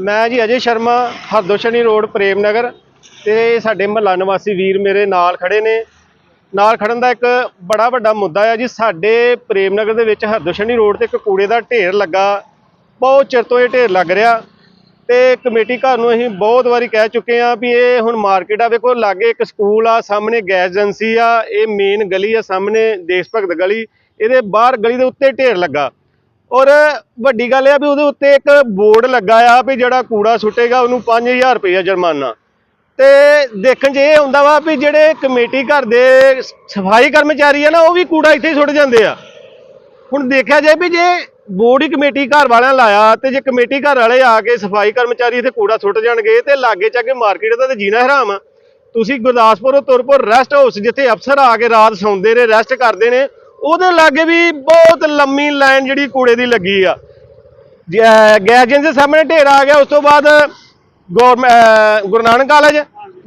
ਮੈਂ ਜੀ ਅਜੇ ਸ਼ਰਮਾ, ਹਰਦੋਸ਼ਨੀ ਰੋਡ ਪ੍ਰੇਮ ਨਗਰ ਤੇ ਸਾਡੇ ਮਹੱਲਾ ਨਿਵਾਸੀ ਵੀਰ ਮੇਰੇ ਨਾਲ ਖੜੇ ਨੇ। ਨਾਲ ਖੜਨ ਦਾ ਇੱਕ ਬੜਾ ਵੱਡਾ ਮੁੱਦਾ ਹੈ ਜੀ, ਸਾਡੇ ਪ੍ਰੇਮ ਨਗਰ ਦੇ ਵਿੱਚ ਹਰਦੋਸ਼ਨੀ ਰੋਡ ਤੇ ਇੱਕ ਕੂੜੇ ਦਾ ਢੇਰ ਲੱਗਾ। ਬਹੁਤ ਚਿਰ ਤੋਂ ਇਹ ਢੇਰ ਲੱਗ ਰਿਹਾ ਤੇ ਕਮੇਟੀ ਘਰ ਨੂੰ ਅਸੀਂ ਬਹੁਤ ਵਾਰੀ ਕਹਿ ਚੁੱਕੇ ਆ ਵੀ ਇਹ ਹੁਣ ਮਾਰਕੀਟ ਆ, ਵੇਖੋ ਲਾਗੇ ਇੱਕ ਸਕੂਲ ਆ, ਸਾਹਮਣੇ ਗੈਸ ਏਜੰਸੀ ਆ, ਇਹ ਮੇਨ ਗਲੀ ਆ, ਸਾਹਮਣੇ ਦੇਸ਼ ਭਗਤ ਗਲੀ। ਇਹਦੇ ਬਾਹਰ ਗਲੀ ਦੇ ਉੱਤੇ ਢੇਰ ਲੱਗਾ। ਔਰ ਵੱਡੀ ਗੱਲ ਇਹ ਆ ਵੀ ਉਹਦੇ ਉੱਤੇ ਇੱਕ ਬੋਰਡ ਲੱਗਾ ਆ ਵੀ ਜਿਹੜਾ ਕੂੜਾ ਸੁੱਟੇਗਾ, ਉਹਨੂੰ 5000 ਰੁਪਏ ਜੁਰਮਾਨਾ। ਤੇ ਦੇਖਣ 'ਚ ਇਹ ਹੁੰਦਾ ਵਾ ਵੀ ਜਿਹੜੇ ਕਮੇਟੀ ਘਰ ਦੇ ਸਫ਼ਾਈ ਕਰਮਚਾਰੀ ਆ ਨਾ, ਉਹ ਵੀ ਕੂੜਾ ਇੱਥੇ ਹੀ ਸੁੱਟ ਜਾਂਦੇ ਆ। ਹੁਣ ਦੇਖਿਆ ਜਾਏ ਵੀ ਜੇ ਬੋਰਡ ਹੀ ਕਮੇਟੀ ਘਰ ਵਾਲਿਆਂ ਲਾਇਆ ਤੇ ਜੇ ਕਮੇਟੀ ਘਰ ਵਾਲੇ ਆ ਕੇ ਸਫ਼ਾਈ ਕਰਮਚਾਰੀ ਇੱਥੇ ਕੂੜਾ ਸੁੱਟ ਜਾਣਗੇ ਤੇ ਲਾਗੇ ਚੱਗੇ ਮਾਰਕੀਟ ਦਾ ਤੇ ਜੀਣਾ ਹਰਾਮ ਆ। ਤੁਸੀਂ ਗੁਰਦਾਸਪੁਰ ਤੁਰਪੁਰ ਰੈਸਟ ਹਾਊਸ ਜਿੱਥੇ ਅਫਸਰ ਆ ਕੇ ਰਾਤ ਸੌਂਦੇ ਨੇ ਰੈਸਟ ਕਰਦੇ ਨੇ ਉਹਦੇ ਲਾਗੇ ਵੀ ਬਹੁਤ ਲੰਮੀ ਲਾਈਨ ਜਿਹੜੀ ਕੂੜੇ ਦੀ ਲੱਗੀ ਆ। ਜ- ਗੈਸ ਦੇ ਸਾਹਮਣੇ ਢੇਰ ਆ ਗਿਆ, ਉਸ ਤੋਂ ਬਾਅਦ government Guru Nanak college,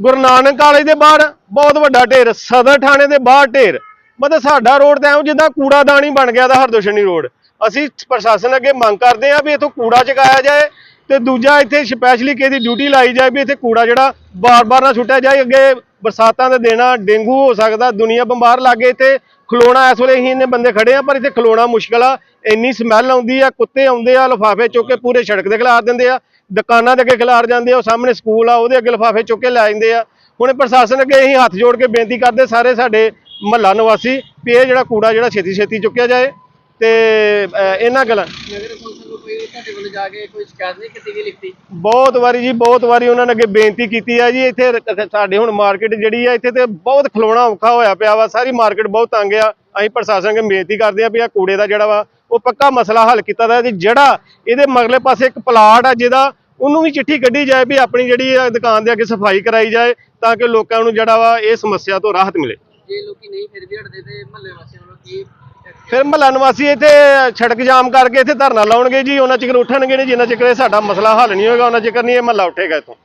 Guru Nanak college ਦੇ ਬਾਹਰ ਬਹੁਤ ਵੱਡਾ ਢੇਰ, ਸਦਰ ਥਾਣੇ ਦੇ ਬਾਹਰ ਢੇਰ। ਮਤਲਬ ਸਾਡਾ ਰੋਡ ਤਾਂ ਐਂ ਜਿੱਦਾਂ ਕੂੜਾਦਾਨ ਹੀ ਬਣ ਗਿਆ ਦਾ ਹਰਦੋਸ਼ਨੀ ਰੋਡ। ਅਸੀਂ ਪ੍ਰਸ਼ਾਸਨ ਅੱਗੇ ਮੰਗ ਕਰਦੇ ਹਾਂ ਵੀ ਇੱਥੋਂ ਕੂੜਾ ਚਕਾਇਆ ਜਾਏ ਤੇ ਦੂਜਾ ਇੱਥੇ ਸਪੈਸ਼ਲੀ ਕਿਸੇ ਦੀ ਡਿਊਟੀ ਲਾਈ ਜਾਏ ਵੀ ਇੱਥੇ ਕੂੜਾ ਜਿਹੜਾ ਬਾਰ-ਬਾਰ ਨਾ ਸੁੱਟਿਆ ਜਾਏ, ਅੱਗੇ ਬਰਸਾਤਾਂ ਦੇ ਦੇਣਾ ਡੇਂਗੂ ਹੋ ਸਕਦਾ, ਦੁਨੀਆ ਬਿਮਾਰ ਲੱਗੇ ਇੱਥੇ। ਖਲੋਣਾ ਇਸ ਵੇਲੇ ਅਸੀਂ ਇੰਨੇ ਬੰਦੇ ਖੜੇ ਆ, ਪਰ ਇੱਥੇ ਖਲੋਣਾ ਮੁਸ਼ਕਲ ਆ। ਇੰਨੀ ਸਮੈਲ ਆਉਂਦੀ ਆ, ਕੁੱਤੇ ਆਉਂਦੇ ਆ, ਲਿਫਾਫੇ ਚੁੱਕ ਕੇ ਪੂਰੇ ਸੜਕ ਦੇ ਖਿਲਾਰ ਦਿੰਦੇ ਆ। ਦੁਕਾਨਾਂ ਦੇ ਅੱਗੇ ਖਿਲਾਰ ਜਾਂਦੇ ਆ, ਉਹ ਸਾਹਮਣੇ ਸਕੂਲ ਆ, ਉਹਦੇ ਅੱਗੇ ਲਿਫਾਫੇ ਚੁੱਕ ਕੇ ਲੈ ਜਾਂਦੇ ਆ। ਹੁਣ ਪ੍ਰਸ਼ਾਸਨ ਅੱਗੇ ਅਸੀਂ ਹੱਥ ਜੋੜ ਕੇ ਬੇਨਤੀ ਕਰਦੇ ਸਾਰੇ ਸਾਡੇ ਮਹੱਲਾ ਨਿਵਾਸੀ, ਵੀ ਇਹ ਜਿਹੜਾ ਕੂੜਾ ਜਿਹੜਾ ਛੇਤੀ ਛੇਤੀ ਚੁੱਕਿਆ ਜਾਏ ਤੇ ਇਹਨਾਂ ਗੱਲਾਂ ਨੂੰ ਕੋਈ ਤੁਹਾਡੇ ਵੱਲ ਜਾ ਕੇ ਕੋਈ ਸ਼ਿਕਾਇਤ ਨਹੀਂ ਕੀਤੀ ਗਈ ਲਿਖਤੀ? ਬਹੁਤ ਵਾਰੀ ਜੀ ਬਹੁਤ ਵਾਰੀ ਉਹਨਾਂ ਨੇ ਅੱਗੇ ਬੇਨਤੀ ਕੀਤੀ ਹੈ ਜੀ ਇੱਥੇ ਸਾਡੇ ਹੁਣ ਮਾਰਕੀਟ ਜਿਹੜੀ ਆ ਇੱਥੇ ਤੇ ਬਹੁਤ ਖਲੋਣਾ ਔਖਾ ਹੋਇਆ ਪਿਆ ਵਾ ਸਾਰੀ ਮਾਰਕੀਟ ਬਹੁਤ ਤੰਗ ਆ। ਅਸੀਂ ਪ੍ਰਸ਼ਾਸਨ ਅੱਗੇ ਬੇਨਤੀ ਕਰਦੇ ਆ ਵੀ ਆ ਕੂੜੇ ਦਾ ਜਿਹੜਾ ਵਾ ਉਹ ਪੱਕਾ ਮਸਲਾ ਹੱਲ ਕੀਤਾ ਤੇ ਜਿਹੜਾ ਇਹਦੇ ਮਗਲੇ ਪਾਸੇ ਇੱਕ ਪਲਾਟ ਆ ਜਿਹਦਾ ਉਹਨੂੰ ਵੀ ਚਿੱਠੀ ਕੱਢੀ ਜਾਏ ਵੀ ਆਪਣੀ ਜਿਹੜੀ ਆ ਦੁਕਾਨ ਦੇ ਅੱਗੇ ਸਫ਼ਾਈ ਕਰਾਈ ਜਾਏ ਤਾਂ ਕਿ ਲੋਕਾਂ ਨੂੰ ਜਿਹੜਾ ਵਾ ਇਹ ਸਮੱਸਿਆ ਤੋਂ ਰਾਹਤ ਮਿਲੇ। ਜੇ ਲੋਕੀ ਨਹੀਂ ਫਿਰ ਵੀ ਹਟਦੇ ਤੇ ਮਹੱਲੇ ਵਾਸੀਆਂ ਵੱਲੋਂ ਕੀ ਫਿਰ ਮਹੱਲਾ ਨਿਵਾਸੀ ਇੱਥੇ ਸੜਕ ਜਾਮ ਕਰਕੇ ਇੱਥੇ ਧਰਨਾ ਲਾਉਣਗੇ ਜੀ, ਉਹਨਾਂ ਚਿਕਰ ਉੱਠਣਗੇ ਨਹੀਂ ਜਿੰਨਾ ਚਿਰ ਇਹ ਸਾਡਾ ਮਸਲਾ ਹੱਲ ਨਹੀਂ ਹੋਏਗਾ, ਉਹਨਾਂ ਚਿਕਰ ਨਹੀਂ ਇਹ ਮਹੱਲਾ ਉੱਠੇਗਾ ਇੱਥੋਂ।